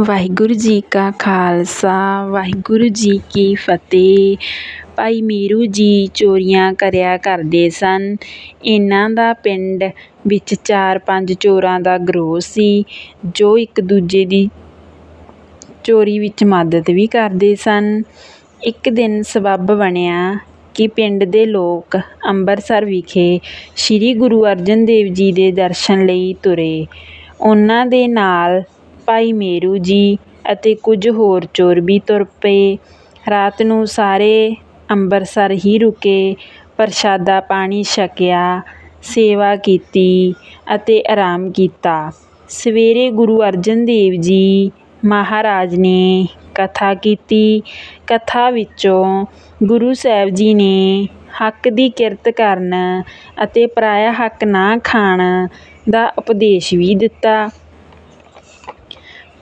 ਵਾਹਿਗੁਰੂ ਜੀ ਕਾ ਖਾਲਸਾ, ਵਾਹਿਗੁਰੂ ਜੀ ਕੀ ਫਤਿਹ। ਭਾਈ ਮੀਰੂ ਜੀ ਚੋਰੀਆਂ ਕਰਿਆ ਕਰਦੇ ਸਨ। ਇਹਨਾਂ ਦਾ ਪਿੰਡ ਵਿੱਚ ਚਾਰ ਪੰਜ ਚੋਰਾਂ ਦਾ ਗਰੋਹ ਸੀ, ਜੋ ਇੱਕ ਦੂਜੇ ਦੀ ਚੋਰੀ ਵਿੱਚ ਮਦਦ ਵੀ ਕਰਦੇ ਸਨ। ਇੱਕ ਦਿਨ ਸਬੱਬ ਬਣਿਆ ਕਿ ਪਿੰਡ ਦੇ ਲੋਕ ਅੰਮ੍ਰਿਤਸਰ ਵਿਖੇ ਸ੍ਰੀ ਗੁਰੂ ਅਰਜਨ ਦੇਵ ਜੀ ਦੇ ਦਰਸ਼ਨ ਲਈ ਤੁਰੇ। ਉਹਨਾਂ ਦੇ ਨਾਲ ਭਾਈ ਮੇਰੂ ਜੀ ਅਤੇ ਕੁਝ ਹੋਰ ਚੋਰ ਵੀ ਤੁਰ ਪਏ। ਰਾਤ ਨੂੰ ਸਾਰੇ ਅੰਬਰਸਰ ਹੀ ਰੁਕੇ। ਪ੍ਰਸ਼ਾਦਾ ਪਾਣੀ ਛਕਿਆ, ਸੇਵਾ ਕੀਤੀ ਅਤੇ ਆਰਾਮ ਕੀਤਾ। ਸਵੇਰੇ ਗੁਰੂ ਅਰਜਨ ਦੇਵ ਜੀ ਮਹਾਰਾਜ ਨੇ ਕਥਾ ਕੀਤੀ। ਕਥਾ ਵਿੱਚੋਂ ਗੁਰੂ ਸਾਹਿਬ ਜੀ ਨੇ ਹੱਕ ਦੀ ਕਿਰਤ ਕਰਨ ਅਤੇ ਪਰਾਇਆ ਹੱਕ ਨਾ ਖਾਣ ਦਾ ਉਪਦੇਸ਼ ਵੀ ਦਿੱਤਾ।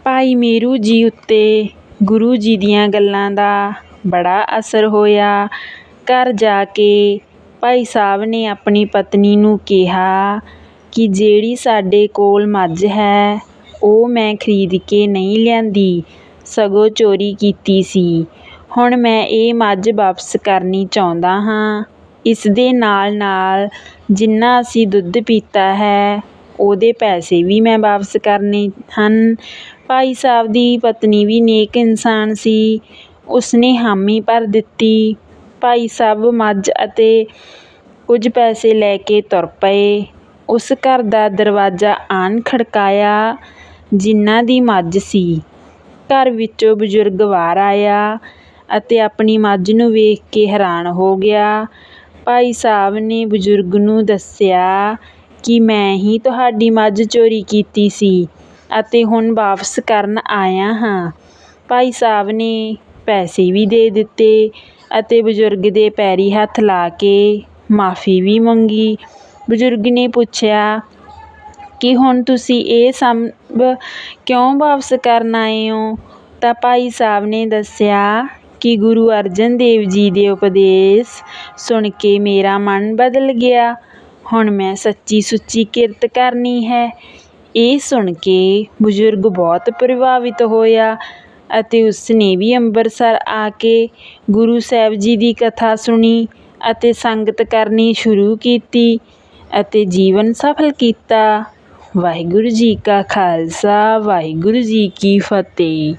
ਭਾਈ ਮੇਰੂ ਜੀ ਉੱਤੇ ਗੁਰੂ ਜੀ ਦੀਆਂ ਗੱਲਾਂ ਦਾ ਬੜਾ ਅਸਰ ਹੋਇਆ। ਘਰ ਜਾ ਕੇ ਭਾਈ ਸਾਹਿਬ ਨੇ ਆਪਣੀ ਪਤਨੀ ਨੂੰ ਕਿਹਾ ਕਿ ਜਿਹੜੀ ਸਾਡੇ ਕੋਲ ਮੱਝ ਹੈ, ਉਹ ਮੈਂ ਖਰੀਦ ਕੇ ਨਹੀਂ ਲਿਆਂਦੀ। ਸਗੋਂ ਚੋਰੀ ਕੀਤੀ ਸੀ। ਹੁਣ ਮੈਂ ਇਹ ਮੱਝ ਵਾਪਸ ਕਰਨੀ ਚਾਹੁੰਦਾ ਹਾਂ। ਇਸ ਦੇ ਨਾਲ ਨਾਲ ਜਿੰਨਾ ਅਸੀਂ ਦੁੱਧ ਪੀਤਾ ਹੈ ਉਹਦੇ ਪੈਸੇ ਵੀ ਮੈਂ ਵਾਪਸ ਕਰਨੇ ਹਨ। ਭਾਈ ਸਾਹਿਬ ਦੀ ਪਤਨੀ ਵੀ ਨੇਕ ਇਨਸਾਨ ਸੀ। ਉਸਨੇ ਹਾਮੀ ਭਰ ਦਿੱਤੀ। ਭਾਈ ਸਾਹਿਬ ਮੱਝ ਅਤੇ ਕੁਝ ਪੈਸੇ ਲੈ ਕੇ ਤੁਰ ਪਏ। ਉਸ ਘਰ ਦਾ ਦਰਵਾਜ਼ਾ ਆਣ ਖੜਕਾਇਆ, ਜਿਨ੍ਹਾਂ ਦੀ ਮੱਝ ਸੀ। ਘਰ ਵਿੱਚੋਂ ਬਜ਼ੁਰਗ ਬਾਹਰ ਆਇਆ ਅਤੇ ਆਪਣੀ ਮੱਝ ਨੂੰ ਵੇਖ ਕੇ ਹੈਰਾਨ ਹੋ ਗਿਆ। ਭਾਈ ਸਾਹਿਬ ਨੇ ਬਜ਼ੁਰਗ ਨੂੰ ਦੱਸਿਆ ਕਿ ਮੈਂ ਹੀ ਤੁਹਾਡੀ ਮੱਝ ਚੋਰੀ ਕੀਤੀ ਸੀ ਅਤੇ ਹੁਣ ਵਾਪਸ ਕਰਨ ਆਇਆ ਹਾਂ। ਭਾਈ ਸਾਹਿਬ ਨੇ ਪੈਸੇ ਵੀ ਦੇ ਦਿੱਤੇ ਅਤੇ ਬਜ਼ੁਰਗ ਦੇ ਪੈਰੀ ਹੱਥ ਲਾ ਕੇ ਮਾਫੀ ਵੀ ਮੰਗੀ। ਬਜ਼ੁਰਗ ਨੇ ਪੁੱਛਿਆ ਕਿ ਹੁਣ ਤੁਸੀਂ ਇਹ ਸਭ ਕਿਉਂ ਵਾਪਸ ਕਰਨ ਆਏ ਹੋ? ਤਾਂ ਭਾਈ ਸਾਹਿਬ ਨੇ ਦੱਸਿਆ ਕਿ ਗੁਰੂ ਅਰਜਨ ਦੇਵ ਜੀ ਦੇ ਉਪਦੇਸ਼ ਸੁਣ ਕੇ ਮੇਰਾ ਮਨ ਬਦਲ ਗਿਆ ਹੁਣ ਮੈਂ ਸੱਚੀ ਸੁੱਚੀ ਕਿਰਤ ਕਰਨੀ ਹੈ। ਇਹ ਸੁਣ ਕੇ ਬਜ਼ੁਰਗ ਬਹੁਤ ਪ੍ਰਭਾਵਿਤ ਹੋਇਆ ਅਤੇ ਉਸਨੇ ਵੀ ਅੰਮ੍ਰਿਤਸਰ ਆ ਕੇ ਗੁਰੂ ਸਾਹਿਬ ਜੀ ਦੀ ਕਥਾ ਸੁਣੀ ਅਤੇ ਸੰਗਤ ਕਰਨੀ ਸ਼ੁਰੂ ਕੀਤੀ ਅਤੇ ਜੀਵਨ ਸਫਲ ਕੀਤਾ। ਵਾਹਿਗੁਰੂ ਜੀ ਕਾ ਖਾਲਸਾ, ਵਾਹਿਗੁਰੂ ਜੀ ਕੀ ਫਤਿਹ।